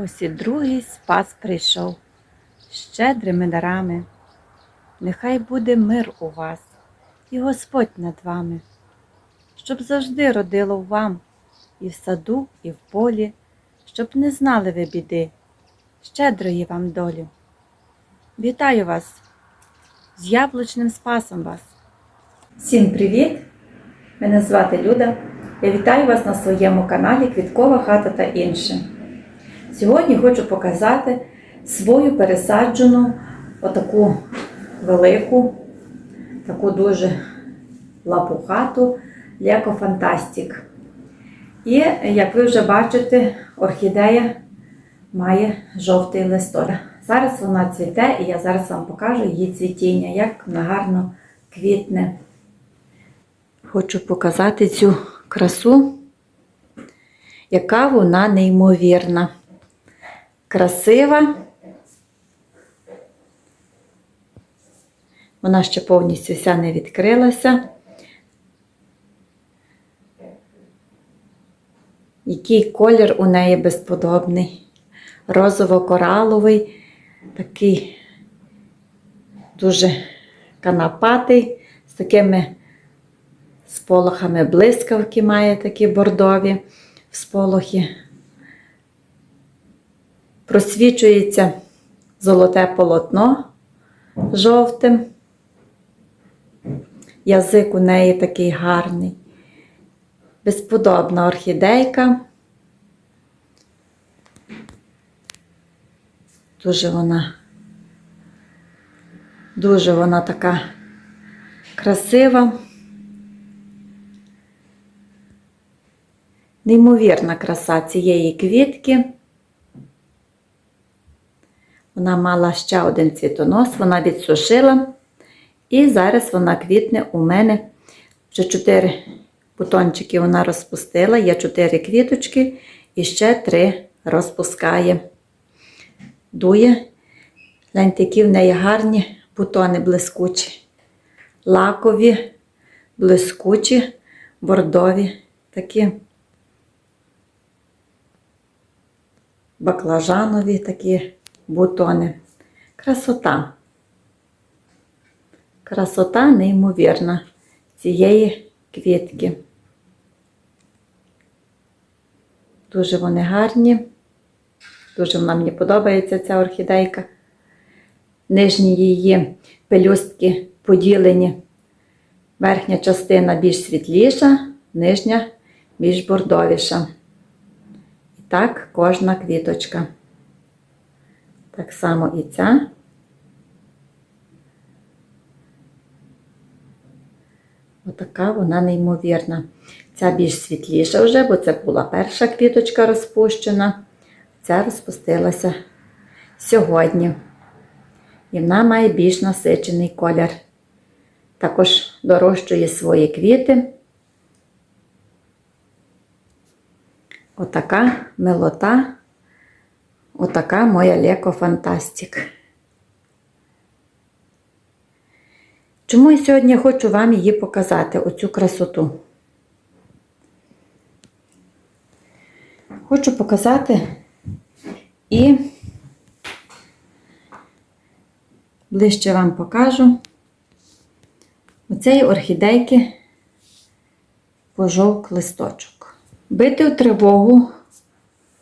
Ось і другий спас прийшов, щедрими дарами. Нехай буде мир у вас і Господь над вами, щоб завжди родило вам і в саду, і в полі, щоб не знали ви біди, щедрої вам долі. Вітаю вас з яблучним спасом вас. Всім привіт! Мене звати Люда. Я вітаю вас на своєму каналі Квіткова хата та інше. Сьогодні хочу показати свою пересаджену отаку велику, таку дуже лапухату Леко Фантастик. І, як ви вже бачите, орхідея має жовтий листок. Зараз вона цвіте, і я зараз вам покажу її цвітіння, як вона гарно квітне. Хочу показати цю красу, яка вона неймовірна. Красива. Вона ще повністю вся не відкрилася. Який колір у неї безподобний. Розово-кораловий, такий дуже канапатий, з такими сполохами блискавки має такі бордові сполохи. Просвічується золоте полотно жовтим. Язик у неї такий гарний. Безподобна орхідейка. Дуже вона, дуже вона така красива. Неймовірна краса цієї квітки. Вона мала ще один цвітонос, вона відсушила. І зараз вона квітне у мене. Вже 4 бутончики вона розпустила, є 4 квіточки і ще 3 розпускає. Дує. Гляньте, які в неї гарні бутони блискучі, лакові, блискучі, бордові, такі баклажанові такі бутони. Красота. Красота неймовірна цієї квітки. Дуже вони гарні. Дуже вона мені подобається ця орхідейка. Нижні її пелюстки поділені. Верхня частина більш світліша, нижня більш бордовіша. І так кожна квіточка. Так само і ця. Отака вона неймовірна. Ця більш світліша вже, бо це була перша квіточка розпущена. Ця розпустилася сьогодні. І вона має більш насичений колір. Також дорощує свої квіти. Отака милота. Отака моя Леко Фантастик. Чому я сьогодні хочу вам її показати, оцю красоту? Хочу показати і ближче вам покажу оцеї орхідейки пожовк листочок. Бити у тривогу,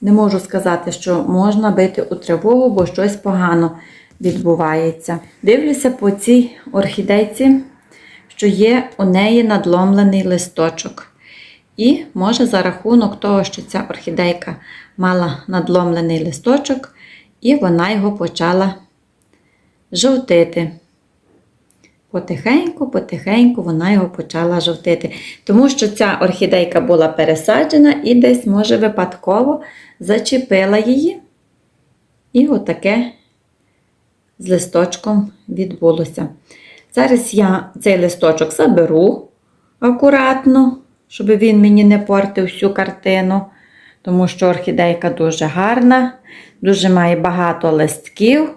не можу сказати, що можна бити у тривогу, бо щось погано відбувається. Дивлюся по цій орхідейці, що є у неї надломлений листочок. І може за рахунок того, що ця орхідейка мала надломлений листочок, і вона його почала жовтити. Потихеньку, потихеньку вона його почала жовтити. Тому що ця орхідейка була пересаджена і десь, може, випадково зачепила її. І отаке з листочком відбулося. Зараз я цей листочок заберу акуратно, щоб він мені не портив всю картину, тому що орхідейка дуже гарна, дуже має багато листків,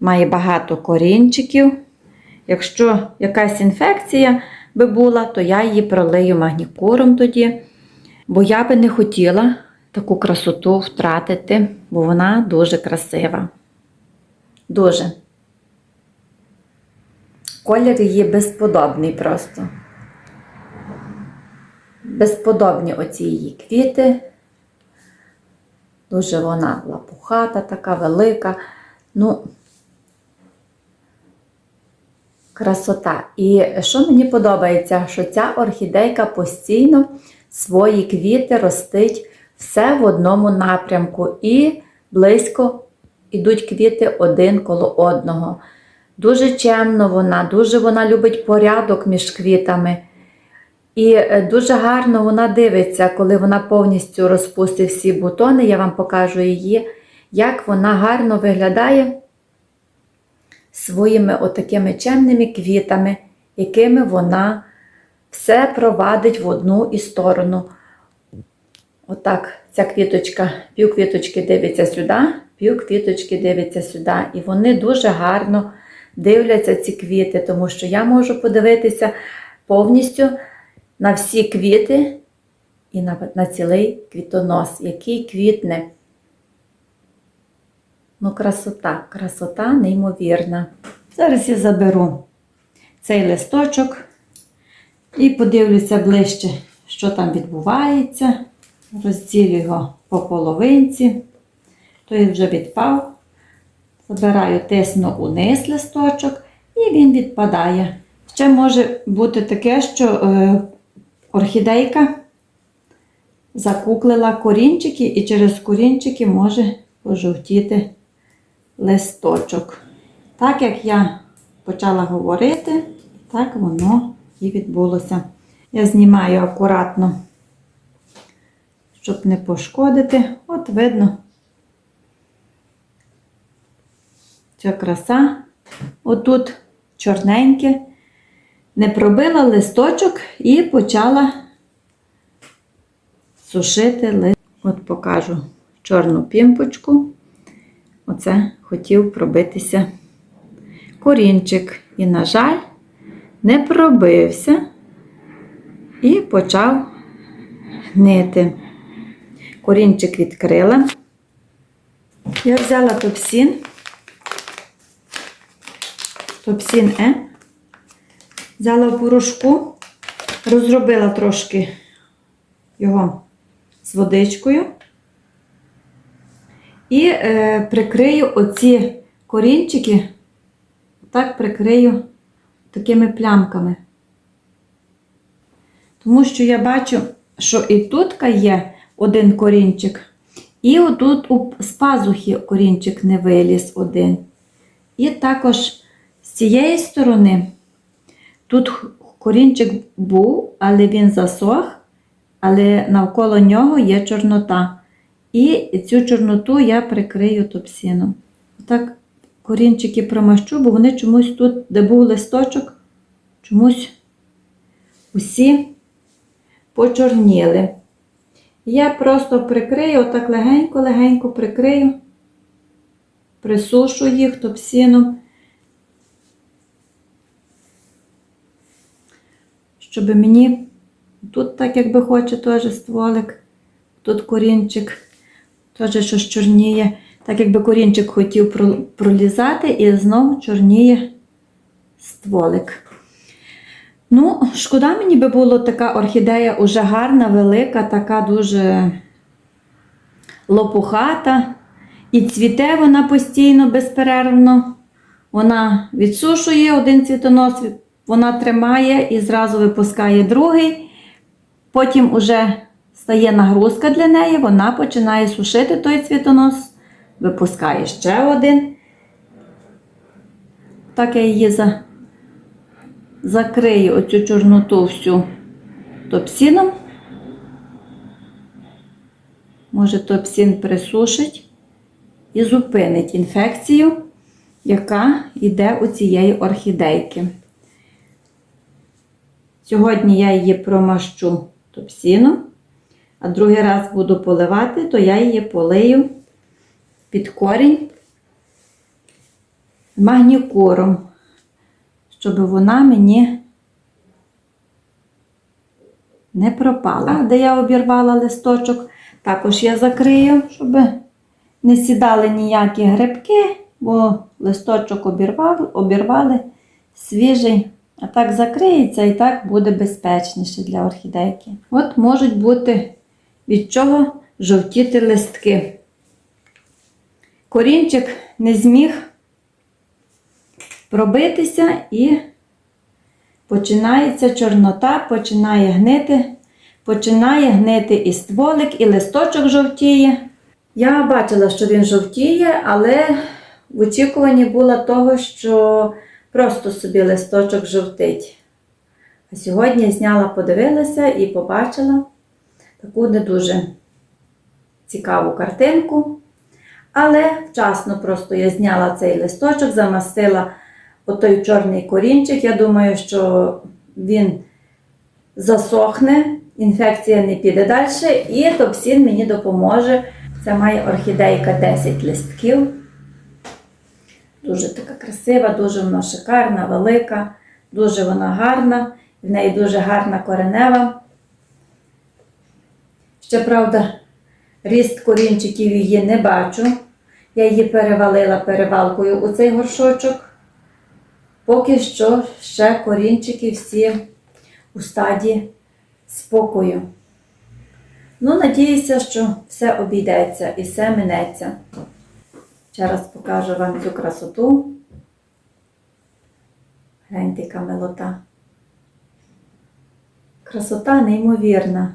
має багато корінчиків. Якщо якась інфекція би була, то я її пролию магнікуром тоді, бо я би не хотіла таку красоту втратити, бо вона дуже красива. Дуже. Колір її безподобний просто. Безподобні оці її квіти. Дуже вона лапухата, така велика. Ну, красота. І що мені подобається, що ця орхідейка постійно свої квіти ростить все в одному напрямку. І близько йдуть квіти один коло одного. Дуже чемно вона, дуже вона любить порядок між квітами. І е, дуже гарно вона дивиться, коли вона повністю розпустить всі бутони. Я вам покажу її, як вона гарно виглядає своїми отакими чемними квітами, якими вона все провадить в одну і сторону. Отак, ця квіточка, пів квіточки дивиться сюди, пів квіточки дивиться сюди. І вони дуже гарно дивляться ці квіти, тому що я можу подивитися повністю на всі квіти і на, на цілий квітонос, який квітне. Ну, красота, красота неймовірна. Зараз я заберу цей листочок і подивлюся ближче, що там відбувається. Розділю його по половинці. Той вже відпав. Забираю тисну униз листочок і він відпадає. Ще може бути таке, що е, орхідейка закуклила корінчики і через корінчики може пожовтіти листочок. Так як я почала говорити, так воно і відбулося. Я знімаю акуратно, щоб не пошкодити. От видно, ця краса. Отут чорненьке, не пробила листочок і почала сушити лист. От покажу чорну пімпочку. Оце хотів пробитися корінчик. І, на жаль, не пробився і почав гнити. Корінчик відкрила. Я взяла топсін. Топсін Е. Взяла в порошку, розробила трошки його з водичкою. І е, прикрию оці корінчики, так прикрию такими плямками. Тому що я бачу, що і тут є один корінчик, і отут з пазухи корінчик не виліз один. І також з цієї сторони тут корінчик був, але він засох, але навколо нього є чорнота. І цю чорноту я прикрию топсіном. Отак корінчики промащу, бо вони чомусь тут, де був листочок, чомусь усі почорніли. Я просто прикрию, отак легенько-легенько прикрию, присушу їх топсіном, щоб мені тут, так якби хоче, теж стволик, тут корінчик теж щось чорніє, так якби корінчик хотів пролізати і знову чорніє стволик. Ну, шкода мені би було така орхідея уже гарна, велика, така дуже лопухата. І цвіте вона постійно, безперервно. Вона відсушує один цвітонос, вона тримає і зразу випускає другий. Потім уже стає нагрузка для неї, вона починає сушити той цвітонос, випускає ще один. Так я її за... закрию оцю чорноту всю топсіном. Може, топсін присушить і зупинить інфекцію, яка йде у цієї орхідейки. Сьогодні я її промащу топсіном а другий раз буду поливати, то я її полию під корінь магнікуром, щоб вона мені не пропала. Де я обірвала листочок, також я закрию, щоб не сідали ніякі грибки, бо листочок обірвали, обірвали свіжий. А так закриється і так буде безпечніше для орхідейки. От можуть бути від чого жовтіти листки. Корінчик не зміг пробитися і починається чорнота, починає гнити, починає гнити і стволик, і листочок жовтіє. Я бачила, що він жовтіє, але в очікуванні було того, що просто собі листочок жовтить. А сьогодні зняла, подивилася і побачила таку не дуже цікаву картинку. Але вчасно просто я зняла цей листочок, замастила отой чорний корінчик. Я думаю, що він засохне, інфекція не піде далі, і топсін мені допоможе. Це має орхідейка 10 листків. Дуже така красива, дуже вона шикарна, велика, дуже вона гарна, в неї дуже гарна коренева. Ще, правда, ріст корінчиків її не бачу. Я її перевалила перевалкою у цей горшочок. Поки що ще корінчики всі у стадії спокою. Ну, надіюся, що все обійдеться і все минеться. Ще раз покажу вам цю красоту. Гляньте, яка милота. Красота неймовірна.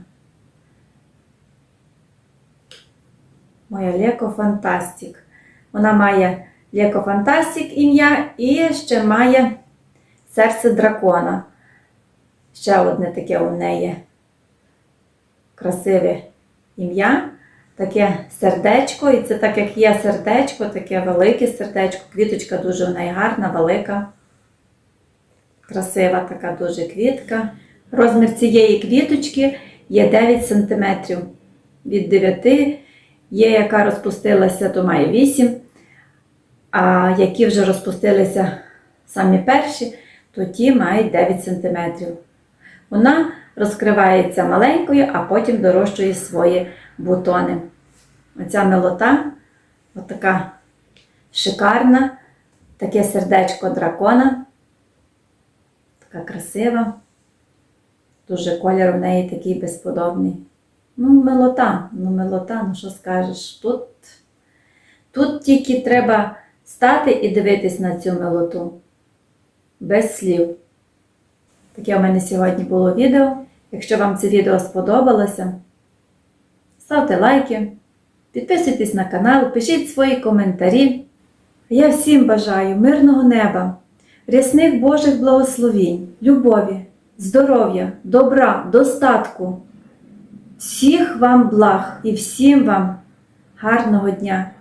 Моя Леко Фантастик. Вона має Леко Фантастик ім'я і ще має серце дракона. Ще одне таке у неї красиве ім'я, таке сердечко, і це так як є сердечко, таке велике сердечко, квіточка дуже в неї гарна, велика, красива така дуже квітка. Розмір цієї квіточки є 9 см. Від 9 є, яка розпустилася, то має 8 а які вже розпустилися самі перші, то ті мають 9 см. Вона розкривається маленькою, а потім дорощує свої бутони. Оця милота, отака шикарна, таке сердечко дракона, така красива, дуже колір у неї такий безподобний. Ну, милота, ну милота, ну що скажеш, тут, тут тільки треба стати і дивитись на цю милоту. Без слів. Таке у мене сьогодні було відео. Якщо вам це відео сподобалося, ставте лайки, підписуйтесь на канал, пишіть свої коментарі. Я всім бажаю мирного неба, рясних Божих благословінь, любові, здоров'я, добра, достатку, всіх вам благ і всім вам гарного дня!